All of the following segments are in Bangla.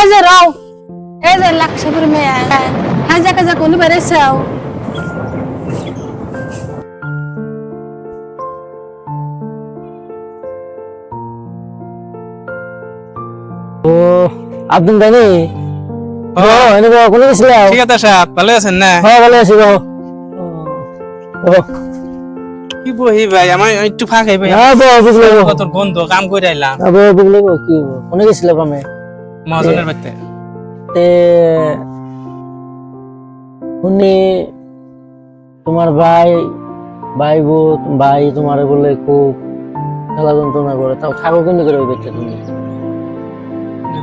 এই যে রাও এই যে লাক্ষ করে মেয়ে হাজা কাজা কোন বেড়েছাও ও আব্দুল দানি ও। এনে বাবা কোনে গেছিলে? ঠিক আছে সাহেব। ভালো আছেন না? হ্যাঁ ভালো আছি বাবা ও। কি বহি ভাই? আমার একটু ফাঁকাই ভাই হ্যাঁ বাবা বুঝলে কত গন্ধ কাম করে আইলাম বাবা বুঝলে কি কোনে গেছিলে কামে মহাজনের বাড়িতে। তে উনি তোমার ভাই ভাই বউ ভাই তোমার বলে খুব খেলা যন্ত্রণা করে। তাও থাকো কিন্তু করে বাচ্চা তুমি।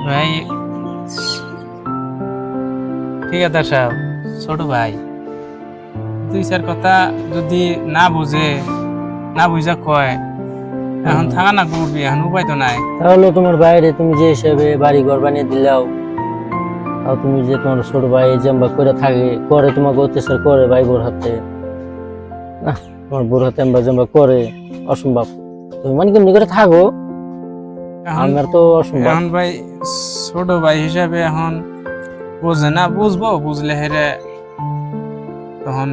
ভাই ঠিক আছে সাহেব ছোট ভাই। দুই চার কথা যদি না বুঝে না বুঝা কয় এখন থাকা না করবি এখন উপায় তো নাই। তাহলে তোমার বাইরে তুমি যে হিসেবে বাড়ি ঘর বানিয়ে দিলাও আর তুমি যে তোমার ছোট ভাই জাম্বা করে থাকে করে তোমাকে অত্যাচার করে ভাই বোর হাতে। আহ, তোমার বোর হাতে এম্বা জাম্বা করে অসম্ভব। তুমি মানে কেমনি করে থাকো? আমার তো অসম্ভব। এখন ভাই ছোট ভাই হিসাবে এখন বুঝে না বুঝব বুঝলে হেরে তখন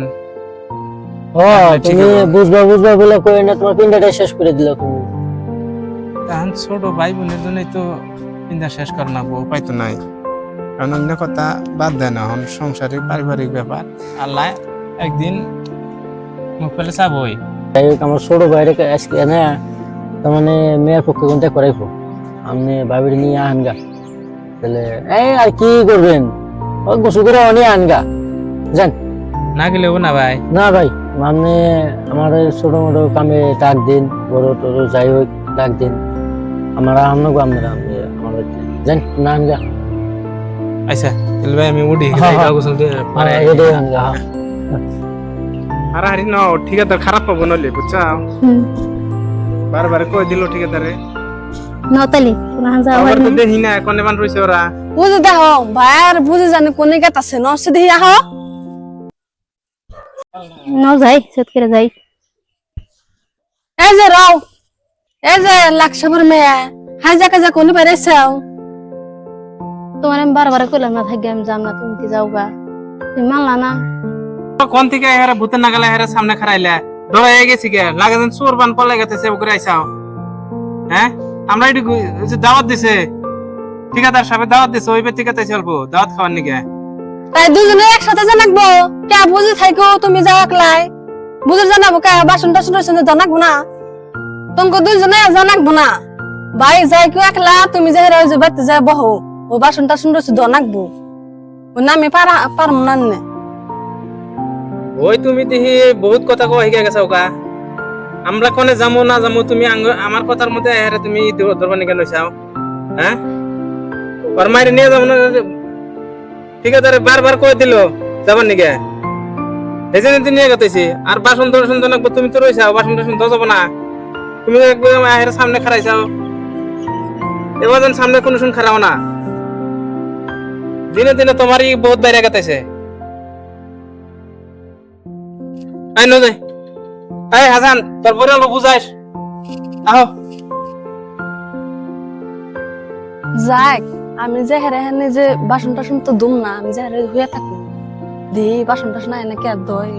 তুমি আছে। বুঝবা বুঝবা বলে কই না তোমার পিন্ডাটা শেষ করে দিলা তুমি। এখন ছোট ভাই বোনের জন্যই তো চিন্তা শেষ কর না উপায় তো নাই। কারণ অন্য কথা বাদ দেয় না এখন সংসারিক পারিবারিক ব্যাপার। আল্লাহ একদিন মুখ পেলে চাবই। আমার ছোট ভাইরে আজকে না তার মানে মেয়ের পক্ষে কোনটা করাইবো? আপনি ভাবির নিয়ে আনগা। তাহলে এই আর কি করবেন? ওই গোসল করে অনেক আনগা। যান। না গেলেও না ভাই। না ভাই। মানে আমার এই ছোট মোটো কামে ডাক দিন বড় টড় যাই হোক ডাক দিন। আমরা আমরা আমি আমার বাড়িতে। যান না আনগা আচ্ছা তাহলে ভাই আমি উঠি মানে এটাই আনগা। আরে হারি ন ঠিক আছে খারাপ পাবো নলে বুঝছা বারবার কই দিল ঠিক আছে রে? নতালি কোন আবার তো দেখি না কোনে মান রইছে ওরা? বুঝে দেখো ভাইয়ার বুঝে জানে কোনে গাত আছে নসে দেখি আহ। ন যাই, সেট করে যাই। এই কোন বেড়েছাও তোমার আমি বারবার না যাম না, তুমি যাও গা? তুমি মানলা না। কোন থেকে হেরে ভূতের নাগালে হেরে সামনে খারাইলে ধরে গেছি কে লাগে যেন চোর বান পলে গেছে সে করে আইসাও হ্যাঁ? আমরা এটু দাওয়াত দিছে। ঠিকাদার সাহেব দাওয়াত দিছে, ওই ঠিকাতে চলবো দাওয়াত খাওয়ার নিকে তাই দুজনে একসাথে জানাকবো কে বুঝে থাকো তুমি যাও একলাই। বুঝে জানাব কে, বাসন টাসন রয়েছে জানাকবো না। তোমাকে দুজনে জানাকবো না। ভাই, যাই কেউ একলা, তুমি যে হেরে যে বাড়তে বহো ও বাসন টাসন রয়েছে জানাকবো ও পারা পারম না নে। ওই তুমি দেখি বহুত কথা কো হিগে গেছে ওকা আমরা কোনে যামো, না তুমি আমার কথার মধ্যে হেরে তুমি ধরবা নিকে লইছাও হ্যাঁ? ওর মাইরে নিয়ে যাব না ঠিকাদারে বারবার কই দিল, যাবার নিকে এই জন্য তো নিয়ে গেতেছি। আর বাসন টাসন জানাকবো তুমি তো রইছাও, বাসন টাসন তো যাব না। তুমি একদম হেরে সামনে খারাইছাও এবার যেন সামনে কোনো শুন খারাও না। দিনে দিনে তোমারই বহুত বাইরে গেতেছে। আই নো যাই এই হাসান, তোর পরে বুঝাইস। আহো। যাক আমি যে হেরে হেনে যে বাসন টাসন তো দুম না, আমি যে হেরে হইয়া থাকি দি বাসন টাসন এনে কে দই